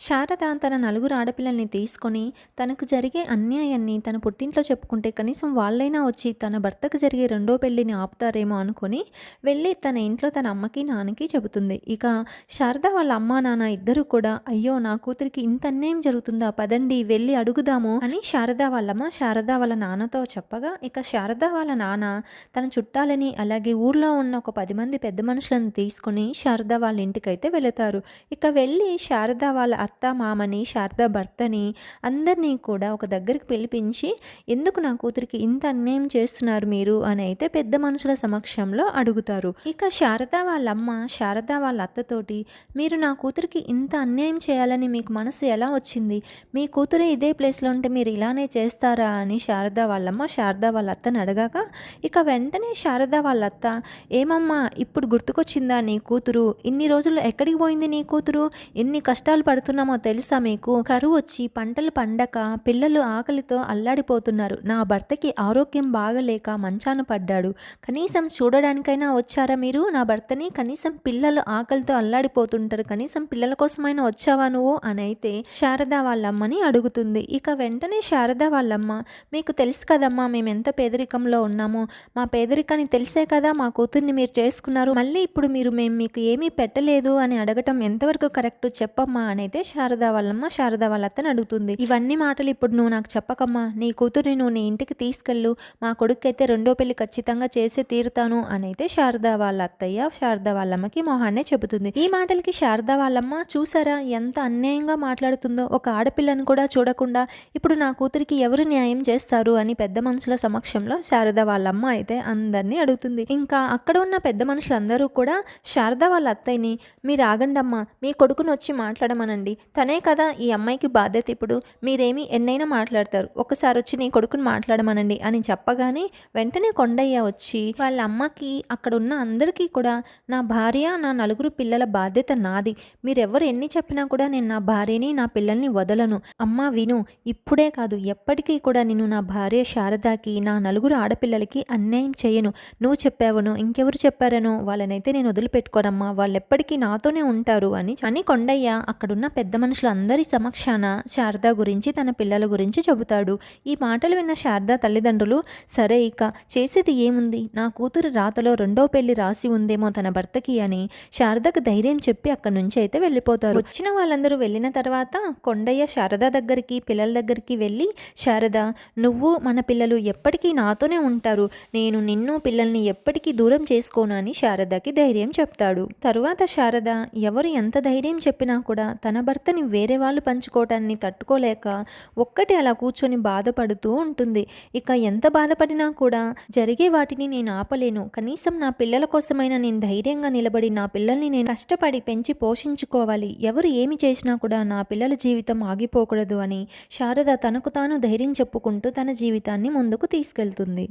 శారద తన నలుగురు ఆడపిల్లల్ని తీసుకొని తనకు జరిగే అన్యాయాన్ని తన పుట్టింట్లో చెప్పుకుంటే కనీసం వాళ్ళైనా వచ్చి తన భర్తకు జరిగే రెండో పెళ్ళిని ఆపుతారేమో అనుకొని వెళ్ళి తన ఇంట్లో తన అమ్మకి నాన్నకి చెబుతుంది. ఇక శారద వాళ్ళ అమ్మ నాన్న ఇద్దరు కూడా అయ్యో నా కూతురికి ఇంత అన్యాయం జరుగుతుందా? పదండి వెళ్ళి అడుగుదాము అని శారద వాళ్ళమ్మ శారద వాళ్ళ నాన్నతో చెప్పగా ఇక శారద వాళ్ళ నాన్న తన చుట్టాలని అలాగే ఊర్లో ఉన్న ఒక పది మంది పెద్ద మనుషులను తీసుకొని శారద వాళ్ళ ఇంటికైతే వెళతారు. ఇక వెళ్ళి శారద వాళ్ళ అత్త మామని శారద భర్తని అందరినీ కూడా ఒక దగ్గరికి పిలిపించి ఎందుకు నా కూతురికి ఇంత అన్యాయం చేస్తున్నారు మీరు? అని అయితే పెద్ద మనుషుల సమక్షంలో అడుగుతారు. ఇక శారద వాళ్ళ అమ్మ శారద వాళ్ళ అత్తతోటి మీరు నా కూతురికి ఇంత అన్యాయం చేయాలని మీకు మనసు ఎలా వచ్చింది? మీ కూతురే ఇదే ప్లేస్లో ఉంటే మీరు ఇలానే చేస్తారా? అని శారద వాళ్ళమ్మ శారద వాళ్ళ అత్తని అడగాక ఇక వెంటనే శారద వాళ్ళ అత్త ఏమమ్మా ఇప్పుడు గుర్తుకొచ్చిందా నీ కూతురు? ఇన్ని రోజులు ఎక్కడికి పోయింది నీ కూతురు? ఎన్ని కష్టాలు చేస్తున్నామో తెలుసా మీకు? కరువు వచ్చి పంటలు పండక పిల్లలు ఆకలితో అల్లాడిపోతున్నారు. నా భర్తకి ఆరోగ్యం బాగలేక మంచాన పడ్డాడు. కనీసం చూడడానికైనా వచ్చారా మీరు? నా భర్తని కనీసం పిల్లలు ఆకలితో అల్లాడిపోతుంటారు. కనీసం పిల్లల కోసమైనా వచ్చావా నువ్వు? అని అయితే శారద వాళ్ళమ్మని అడుగుతుంది. ఇక వెంటనే శారద వాళ్ళమ్మ మీకు తెలుసు కదమ్మా మేము ఎంత పేదరికంలో ఉన్నామో. మా పేదరికాన్ని తెలిసే కదా మా కూతుర్ని మీరు చేసుకున్నారు. మళ్ళీ ఇప్పుడు మీరు మేము మీకు ఏమీ పెట్టలేదు అని అడగటం ఎంతవరకు కరెక్ట్ చెప్పమ్మా? అని అయితే శారద వాళ్ళమ్మ శారద వాళ్ళ అత్తని అడుగుతుంది. ఇవన్నీ మాటలు ఇప్పుడు నువ్వు నాకు చెప్పకమ్మా. నీ కూతురిని నువ్వు నీ ఇంటికి తీసుకెళ్ళు. మా కొడుకైతే రెండో పెళ్ళి ఖచ్చితంగా చేసి తీరుతాను అని అయితే శారద వాళ్ళ అత్తయ్య శారద వాళ్ళమ్మకి మొహాన్నే చెబుతుంది. ఈ మాటలకి శారద వాళ్ళమ్మ చూసారా ఎంత అన్యాయంగా మాట్లాడుతుందో? ఒక ఆడపిల్లను కూడా చూడకుండా ఇప్పుడు నా కూతురికి ఎవరు న్యాయం చేస్తారు? అని పెద్ద మనుషుల సమక్షంలో శారద వాళ్ళమ్మ అయితే అందరినీ అడుగుతుంది. ఇంకా అక్కడ ఉన్న పెద్ద మనుషులందరూ కూడా శారద వాళ్ళ అత్తయ్యని మీరు ఆగండమ్మా. మీ కొడుకుని వచ్చి మాట్లాడమనండి. తనే కదా ఈ అమ్మాయికి బాధ్యత ఇప్పుడు. మీరేమి ఎన్నైనా మాట్లాడతారు. ఒకసారి వచ్చి నీ కొడుకుని మాట్లాడమనండి అని చెప్పగానే వెంటనే కొండయ్య వచ్చి వాళ్ళ అమ్మకి అక్కడ ఉన్న అందరికీ కూడా నా భార్య నా నలుగురు పిల్లల బాధ్యత నాది. మీరెవరు ఎన్ని చెప్పినా కూడా నేను నా భార్యని నా పిల్లల్ని వదలను. అమ్మ విను ఇప్పుడే కాదు ఎప్పటికీ కూడా నేను నా భార్య శారదాకి నా నలుగురు ఆడపిల్లలకి అన్యాయం చేయను. నువ్వు చెప్పావును ఇంకెవరు చెప్పారనో వాళ్ళనైతే నేను వదిలిపెట్టుకోనమ్మా. వాళ్ళు ఎప్పటికీ నాతోనే ఉంటారు అని అని కొండయ్య అక్కడున్న పెద్ద పెద్ద మనుషులందరి సమక్షాన శారద గురించి తన పిల్లల గురించి చెబుతాడు. ఈ మాటలు విన్న శారద తల్లిదండ్రులు సరే ఇక చేసేది ఏముంది? నా కూతురు రాతలో రెండో పెళ్ళి రాసి ఉందేమో తన భర్తకి అని శారదకు ధైర్యం చెప్పి అక్కడి నుంచి అయితే వెళ్ళిపోతారు. వచ్చిన వాళ్ళందరూ వెళ్ళిన తర్వాత కొండయ్య శారద దగ్గరికి పిల్లల దగ్గరికి వెళ్ళి శారద నువ్వు మన పిల్లలు ఎప్పటికీ నాతోనే ఉంటారు. నేను నిన్ను పిల్లల్ని ఎప్పటికీ దూరం చేసుకోను అని శారదకి ధైర్యం చెప్తాడు. తరువాత శారద ఎవరు ఎంత ధైర్యం చెప్పినా కూడా తన భర్త భర్తని వేరే వాళ్ళు పంచుకోవటాన్ని తట్టుకోలేక ఒక్కటి అలా కూర్చొని బాధపడుతూ ఉంటుంది. ఇక ఎంత బాధపడినా కూడా జరిగే వాటిని నేను ఆపలేను. కనీసం నా పిల్లల కోసమైనా నేను ధైర్యంగా నిలబడి నా పిల్లల్ని నేను కష్టపడి పెంచి పోషించుకోవాలి. ఎవరు ఏమి చేసినా కూడా నా పిల్లల జీవితం ఆగిపోకూడదు అని శారద తనకు తాను ధైర్యం చెప్పుకుంటూ తన జీవితాన్ని ముందుకు తీసుకెళ్తుంది.